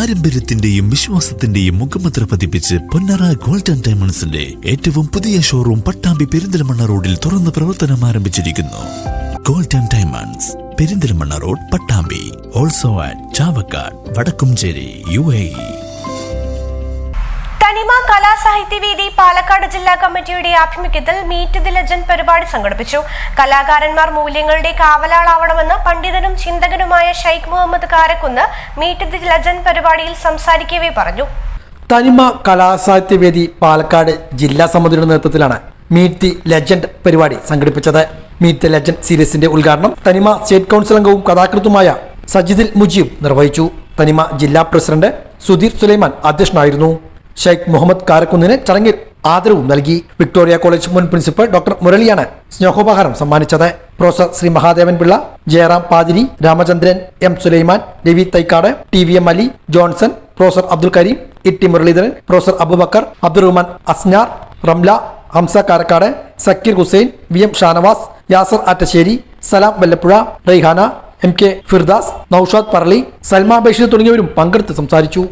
പാരമ്പര്യത്തിന്റെയും വിശ്വാസത്തിന്റെയും മുഖമുദ്ര പതിപ്പിച്ച് പൊന്നറ ഗോൾഡൻ ഡയമണ്ട്സിന്റെ ഏറ്റവും പുതിയ ഷോറൂം പട്ടാമ്പി പെരിന്തൽമണ്ണ റോഡിൽ തുറന്ന് പ്രവർത്തനം ആരംഭിച്ചിരിക്കുന്നു. Gold and diamonds Perinthalmanna road Pattambi. Also at Chavakkad Vadakkumchery U A Thanima Kalasahithyavedi Palakkad ജില്ലാ കമ്മിറ്റിയുടെ ആഭിമുഖ്യത്തിൽ മീറ്റ് ദി ലെജൻഡ് പരിപാടി സംഘടിപ്പിച്ചു. കലാകാരന്മാർ മൂല്യങ്ങളുടെ കാവലാളാവണമെന്ന് പണ്ഡിതനും ചിന്തകനുമായ Sheikh Muhammad Karakkunnu meet the legend പരിപാടിയിൽ സംസാരിക്കവേ പറഞ്ഞു. തനിമ കലാസാഹിത്യവേദി പാലക്കാട് ജില്ലാ സമിതിയുടെ നേതൃത്വത്തിലാണ് മീറ്റ് ദി ലെജൻഡ് പരിപാടി സംഘടിപ്പിച്ചത്. മീറ്റ് ദി ലെജൻഡ് സീരീസിന്റെ ഉദ്ഘാടനം തനിമ സ്റ്റേറ്റ് കൗൺസിൽ അംഗവും കഥാകൃത്തുമായ സജിദിൽ മുജീബ് നിർവഹിച്ചു. തനിമ ജില്ലാ പ്രസിഡന്റ് സുധീർ സുലൈമാൻ അധ്യക്ഷനായിരുന്നു. ഷെയ്ഖ് മുഹമ്മദ് കാരക്കുന്നിന് ചടങ്ങിൽ ആദരവും നൽകി. വിക്ടോറിയ കോളേജ് മുൻ പ്രിൻസിപ്പൽ ഡോക്ടർ മുരളിയാണ് സ്നേഹോപഹാരം സമ്മാനിച്ചത്. Professor Shri Mahadevan Pillai Jayaram Pathiri Ramachandran M Sulaiman Ravi Thaikkad T V M Ali Johnson professor Abdul Kareem Itty Muraleedharan professor Abubakar Abdurahman Asnar Ramla Hamza Karakkad Sakeer Hussain V M Shanavas Yasar Attassery Salam Vallapuzha Raihana M K Firdas Noushad Parali Salma Basheer തുടങ്ങിയവരും പങ്കെടുത്ത് സംസാരിച്ചു.